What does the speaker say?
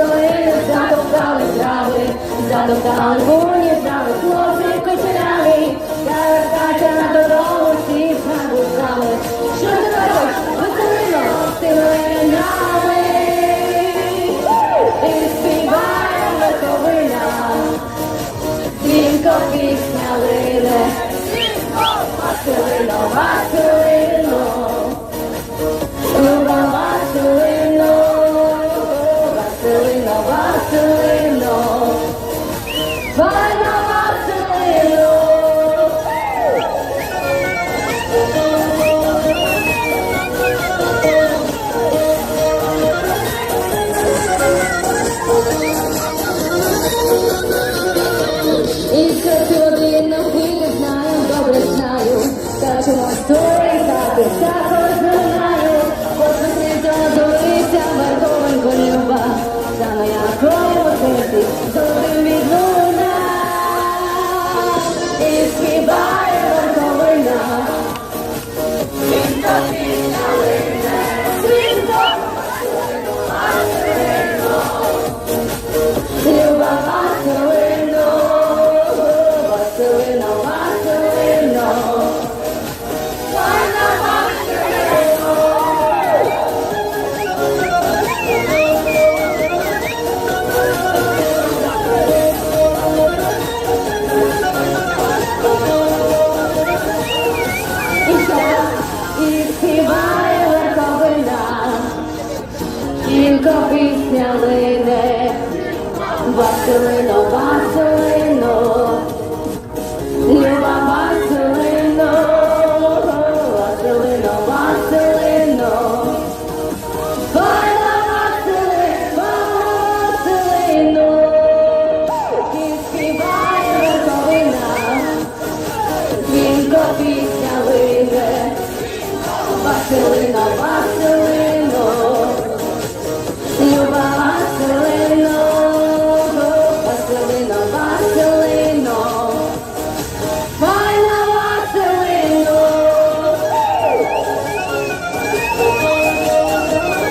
Василини затоптали трави, затоптали буні, трави, хлопці кучеряві, Картача на дорогу, всі забутками. Що ти робиш, Василино, з тими нами? І співає верховина, дзвінко пісня лине. Василино, та історії хати також знаю, посвіти дозориця Марковенко люба, та на якому серці зовсім від луна, і співає Марковина. Свінко пісня лине, свінко, Люба Василино, Василино, Василино, тільки пісня лине, Василино, Василино,